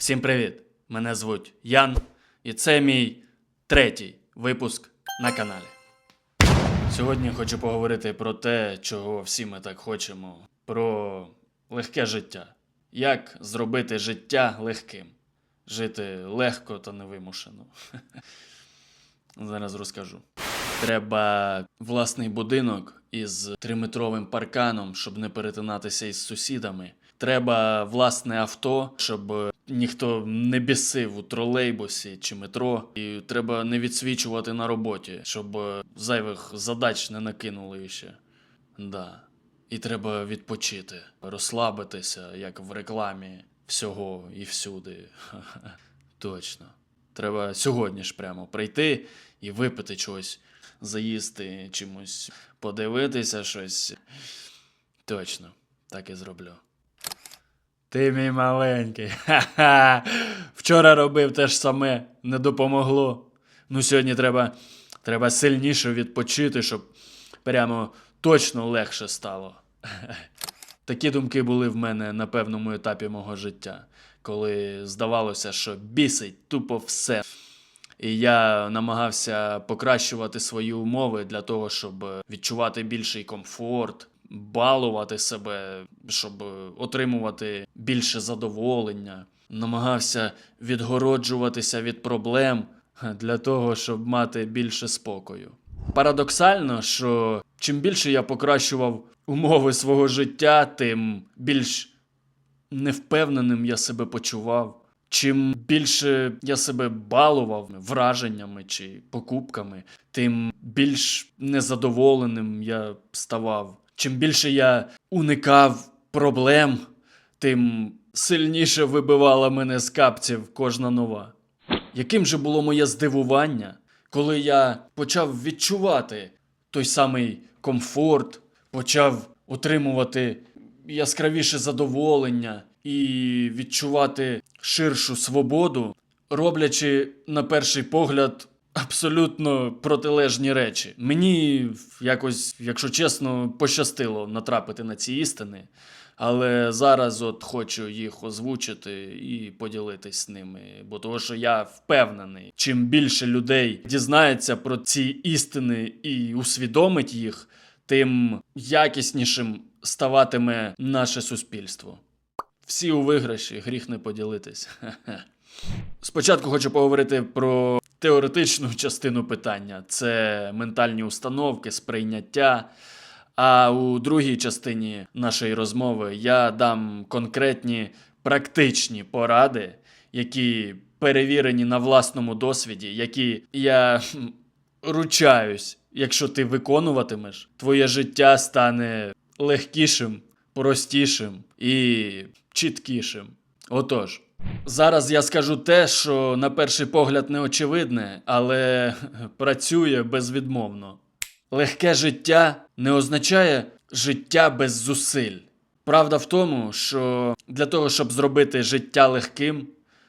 Всім привіт! Мене звуть Ян, і це мій третій випуск на каналі. Сьогодні хочу поговорити про те, чого всі ми так хочемо: про легке життя. Як зробити життя легким? Жити легко та невимушено. Зараз розкажу. Треба власний будинок із триметровим парканом, щоб не перетинатися із сусідами. Треба власне авто, щоб ніхто не бісив у тролейбусі чи метро. І треба не відсвічувати на роботі, щоб зайвих задач не накинули ще. Да. І треба відпочити, розслабитися, як в рекламі всього і всюди. Точно. Треба сьогодні ж прямо прийти і випити чогось, заїсти чимось, подивитися щось. Точно, так і зроблю. Ти мій маленький. Ха-ха. Вчора робив те ж саме, не допомогло. Ну, сьогодні треба, треба сильніше відпочити, щоб прямо точно легше стало. Такі думки були в мене на певному етапі мого життя, коли здавалося, що бісить тупо все. І я намагався покращувати свої умови для того, щоб відчувати більший комфорт, балувати себе, щоб отримувати більше задоволення. Намагався відгороджуватися від проблем для того, щоб мати більше спокою. Парадоксально, що чим більше я покращував умови свого життя, тим більш невпевненим я себе почував. Чим більше я себе балував враженнями чи покупками, тим більш незадоволеним я ставав. Чим більше я уникав проблем, тим сильніше вибивала мене з капців кожна нова. Яким же було моє здивування, коли я почав відчувати той самий комфорт, почав отримувати яскравіше задоволення і відчувати ширшу свободу, роблячи на перший погляд абсолютно протилежні речі. Мені якось, якщо чесно, пощастило натрапити на ці істини. Але зараз от хочу їх озвучити і поділитись ними, бо того, що я впевнений, чим більше людей дізнається про ці істини і усвідомить їх, тим якіснішим ставатиме наше суспільство. Всі у виграші, гріх не поділитись. Спочатку хочу поговорити про теоретичну частину питання: це ментальні установки, сприйняття. А у другій частині нашої розмови я дам конкретні практичні поради, які перевірені на власному досвіді, які я ручаюсь, якщо ти виконуватимеш, твоє життя стане легкішим, простішим і чіткішим. Отож. Зараз я скажу те, що на перший погляд не очевидне, але працює безвідмовно. Легке життя не означає життя без зусиль. Правда в тому, що для того, щоб зробити життя легким,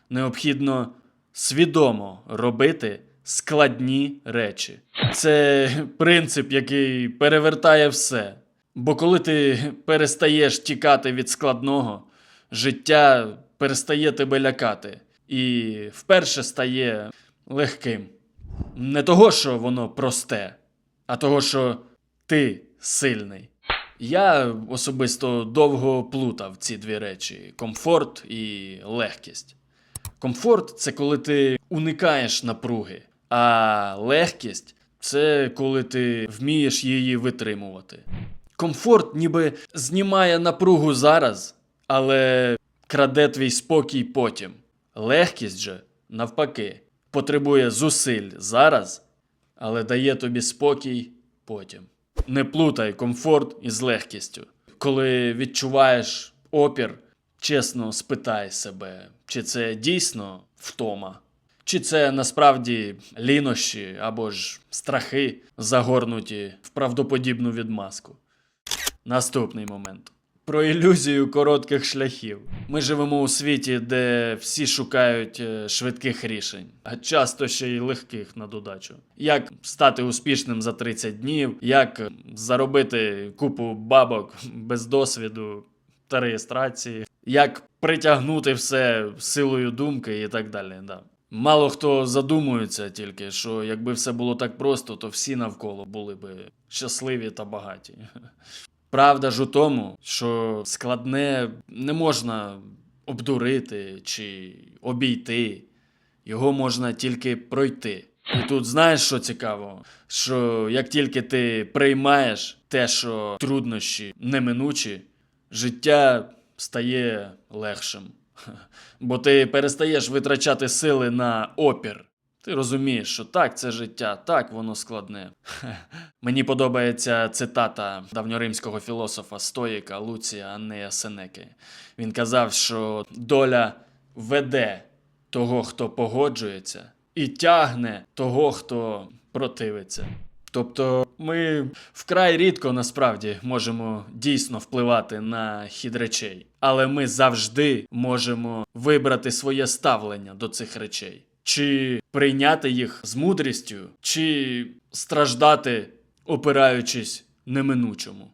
необхідно свідомо робити складні речі. Це принцип, який перевертає все. Бо коли ти перестаєш тікати від складного, життя перестає тебе лякати і вперше стає легким. Не того, що воно просте, а того, що ти сильний. Я особисто довго плутав ці дві речі: комфорт і легкість. Комфорт це коли ти уникаєш напруги, а легкість це коли ти вмієш її витримувати. Комфорт ніби знімає напругу зараз, але краде твій спокій потім. Легкість же, навпаки, потребує зусиль зараз, але дає тобі спокій потім. Не плутай комфорт із легкістю. Коли відчуваєш опір, чесно спитай себе, чи це дійсно втома, чи це насправді лінощі або ж страхи, загорнуті в правдоподібну відмазку. Наступний момент. Про ілюзію коротких шляхів. Ми живемо у світі, де всі шукають е, швидких рішень, а часто ще й легких на додачу. Як стати успішним за 30 днів, як заробити купу бабок без досвіду та реєстрації, як притягнути все силою думки і так далі. Да. Мало хто задумується тільки, що якби все було так просто, то всі навколо були би щасливі та багаті. Правда ж у тому, що складне не можна обдурити чи обійти, його можна тільки пройти. І тут знаєш, що цікаво? Що як тільки ти приймаєш те, що труднощі неминучі, життя стає легшим. Бо ти перестаєш витрачати сили на опір. Ти розумієш, що так, це життя, так воно складне. Мені подобається цитата давньоримського філософа Стоїка Луція Аннея Сенеки. Він казав, що доля веде того, хто погоджується, і тягне того, хто противиться. Тобто ми вкрай рідко насправді можемо дійсно впливати на хід речей, але ми завжди можемо вибрати своє ставлення до цих речей, чи прийняти їх з мудрістю, чи страждати, опираючись неминучому.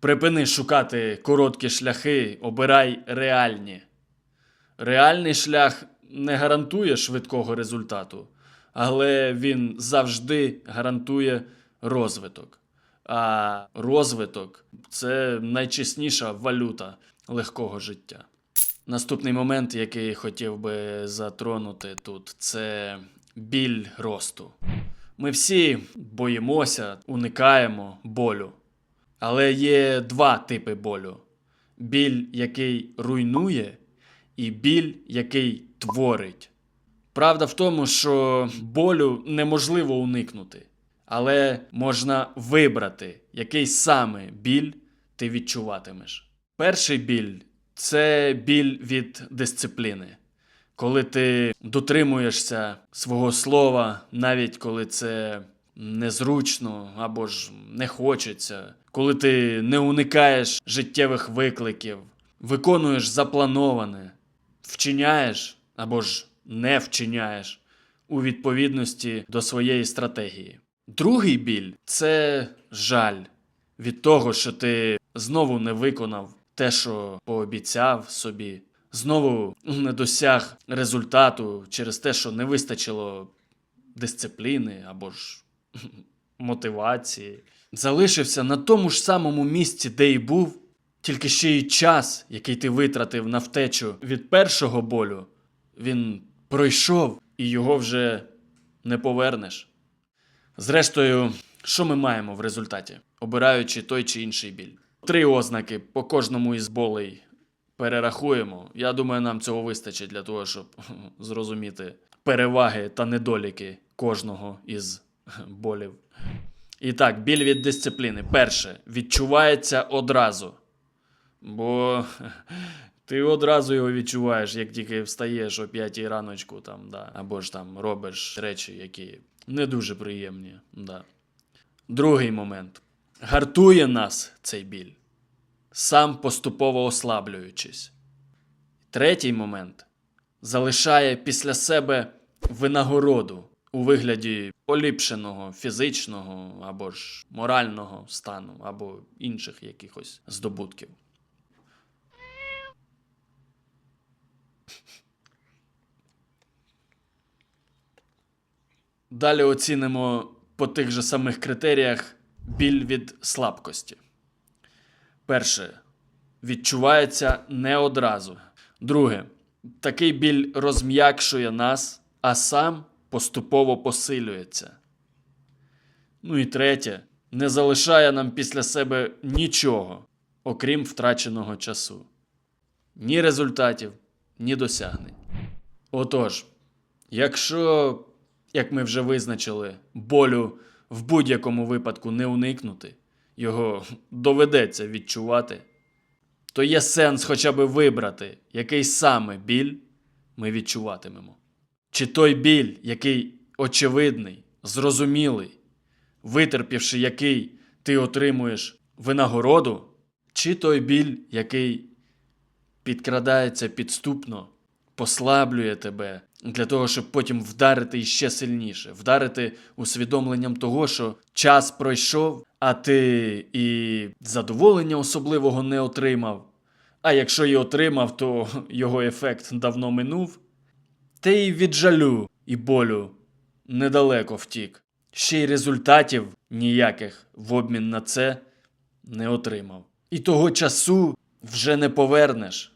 Припини шукати короткі шляхи, обирай реальні. Реальний шлях не гарантує швидкого результату, але він завжди гарантує розвиток. А розвиток це найчесніша валюта легкого життя. Наступний момент, який хотів би затронути тут, це біль росту. Ми всі боїмося, уникаємо болю. Але є два типи болю: біль, який руйнує, і біль, який творить. Правда в тому, що болю неможливо уникнути, але можна вибрати, який саме біль ти відчуватимеш. Перший біль це біль від дисципліни. Коли ти дотримуєшся свого слова, навіть коли це незручно або ж не хочеться, коли ти не уникаєш життєвих викликів, виконуєш заплановане, вчиняєш або ж не вчиняєш у відповідності до своєї стратегії. Другий біль це жаль від того, що ти знову не виконав те, що пообіцяв собі, знову не досяг результату через те, що не вистачило дисципліни або ж мотивації. Залишився на тому ж самому місці, де й був, тільки ще й час, який ти витратив на втечу від першого болю, він пройшов і його вже не повернеш. Зрештою, що ми маємо в результаті, обираючи той чи інший біль? Три ознаки по кожному із болей перерахуємо. Я думаю, нам цього вистачить для того, щоб зрозуміти переваги та недоліки кожного із болів. І так, біль від дисципліни. Перше, відчувається одразу. Бо ти одразу його відчуваєш, як тільки встаєш о п'ятій раночку, там, да, або ж там робиш речі, які не дуже приємні. Да. Другий момент. Гартує нас цей біль, сам поступово ослаблюючись. Третій момент залишає після себе винагороду у вигляді поліпшеного фізичного або ж морального стану, або інших якихось здобутків. Далі оцінимо по тих же самих критеріях біль від слабкості. Перше. Відчувається не одразу. Друге. Такий біль розм'якшує нас, а сам поступово посилюється. Ну і третє. Не залишає нам після себе нічого, окрім втраченого часу. Ні результатів, ні досягнень. Отож, якщо, як ми вже визначили, болю в будь-якому випадку не уникнути, його доведеться відчувати, то є сенс хоча б вибрати, який саме біль ми відчуватимемо. Чи той біль, який очевидний, зрозумілий, витерпівши який ти отримуєш винагороду, чи той біль, який підкрадається підступно, послаблює тебе для того, щоб потім вдарити іще сильніше, вдарити усвідомленням того, що час пройшов, а ти і задоволення особливого не отримав, А якщо й отримав, то його ефект давно минув. Та й від жалю і болю недалеко втік. Ще й результатів ніяких в обмін на це не отримав. І того часу вже не повернеш.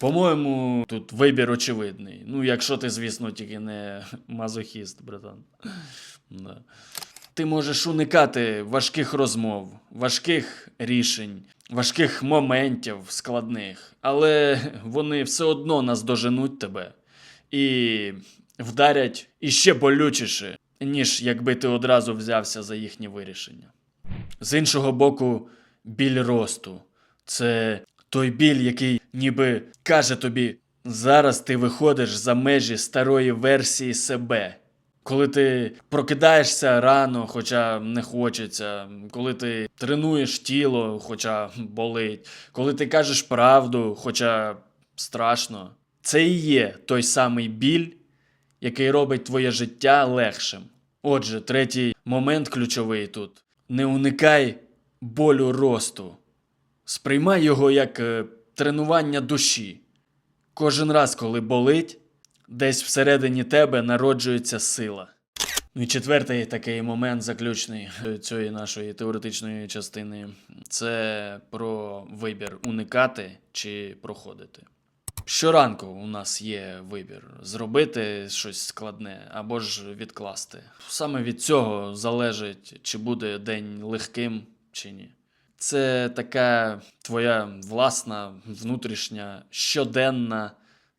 По-моєму, тут вибір очевидний. Ну, якщо ти, звісно, тільки не мазохіст, братан. Да. Ти можеш уникати важких розмов, важких рішень, важких моментів складних, але вони все одно наздоженуть тебе і вдарять іще болючіше, ніж якби ти одразу взявся за їхнє вирішення. З іншого боку, біль росту це той біль, який ніби каже тобі: зараз ти виходиш за межі старої версії себе. Коли ти прокидаєшся рано, хоча не хочеться, коли ти тренуєш тіло, хоча болить, коли ти кажеш правду, хоча страшно, це і є той самий біль, який робить твоє життя легшим. Отже, третій момент ключовий тут: не уникай болю росту. Сприймай його як е, тренування душі. Кожен раз, коли болить, десь всередині тебе народжується сила. Ну і четвертий такий момент заключний е, цієї нашої теоретичної частини це про вибір уникати чи проходити. Щоранку у нас є вибір зробити щось складне або ж відкласти. Саме від цього залежить, чи буде день легким чи ні. Це така твоя власна внутрішня щоденна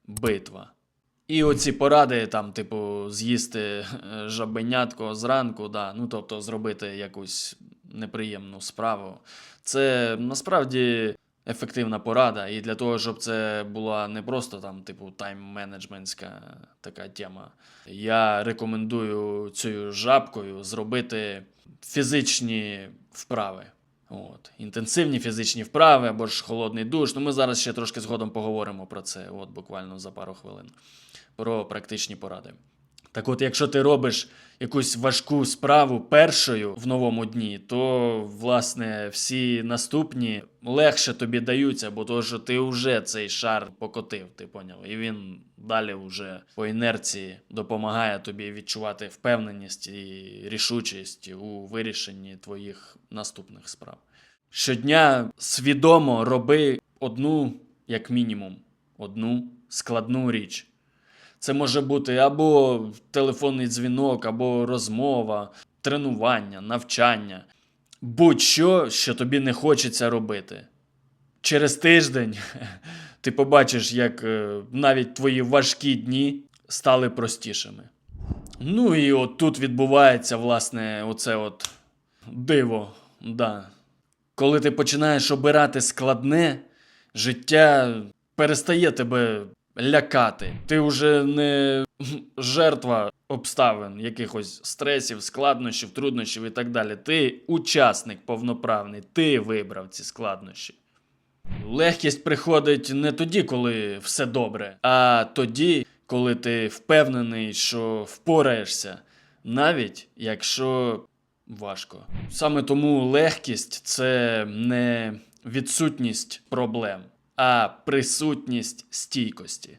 битва. І оці поради, там, типу, з'їсти е, жабенятко зранку, да, ну тобто зробити якусь неприємну справу. Це насправді ефективна порада. І для того, щоб це була не просто там, типу, тайм-менеджментська така тема. Я рекомендую цією жабкою зробити фізичні вправи. От. Інтенсивні фізичні вправи або ж холодний душ. Ну, ми зараз ще трошки згодом поговоримо про це, от буквально за пару хвилин. Про практичні поради. Так от, якщо ти робиш якусь важку справу першою в новому дні, то власне всі наступні легше тобі даються, бо то, що ти вже цей шар покотив, ти поняв? І він далі вже по інерції допомагає тобі відчувати впевненість і рішучість у вирішенні твоїх наступних справ. Щодня свідомо роби одну, як мінімум, одну складну річ. Це може бути або телефонний дзвінок, або розмова, тренування, навчання, будь-що, що тобі не хочеться робити. Через тиждень ти побачиш, як е, навіть твої важкі дні стали простішими. Ну і от тут відбувається, власне, оце от диво. Да. Коли ти починаєш обирати складне, життя перестає тебе лякати. Ти вже не жертва обставин, якихось стресів, складнощів, труднощів і так далі. Ти учасник повноправний, ти вибрав ці складнощі. Легкість приходить не тоді, коли все добре, а тоді, коли ти впевнений, що впораєшся, навіть якщо важко. Саме тому легкість це не відсутність проблем, а присутність стійкості.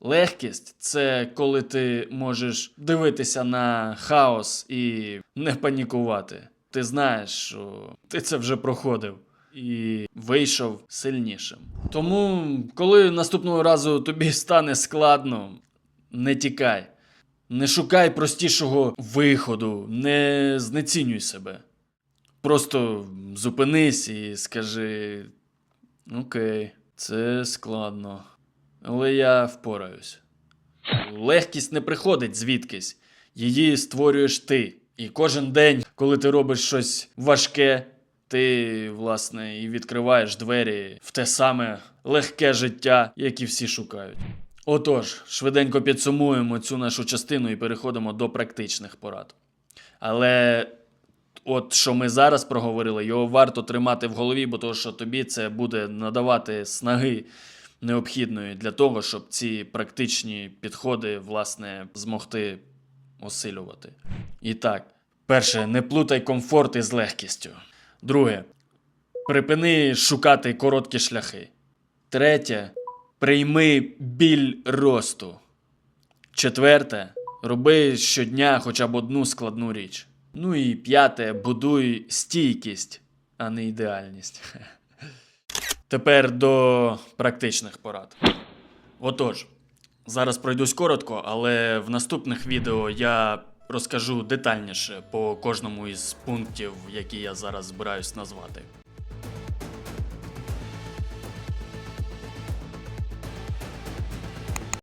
Легкість це коли ти можеш дивитися на хаос і не панікувати. Ти знаєш, що ти це вже проходив і вийшов сильнішим. Тому, коли наступного разу тобі стане складно, не тікай. Не шукай простішого виходу, не знецінюй себе. Просто зупинись і скажи: Окей, це складно, але я впораюсь. Легкість не приходить звідкись, її створюєш ти. І кожен день, коли ти робиш щось важке, ти, власне, і відкриваєш двері в те саме легке життя, яке всі шукають. Отож, швиденько підсумуємо цю нашу частину і переходимо до практичних порад. Але от що ми зараз проговорили, його варто тримати в голові, бо то, що тобі це буде надавати снаги необхідної для того, щоб ці практичні підходи, власне, змогти осилювати. І так, перше, не плутай комфорт із легкістю. Друге, Припини шукати короткі шляхи. Третє. Прийми біль росту. Четверте. Роби щодня хоча б одну складну річ. Ну і п'яте. Будуй стійкість, а не ідеальність. Тепер до практичних порад. Отож, зараз пройдусь коротко, але в наступних відео я розкажу детальніше по кожному із пунктів, які я зараз збираюсь назвати.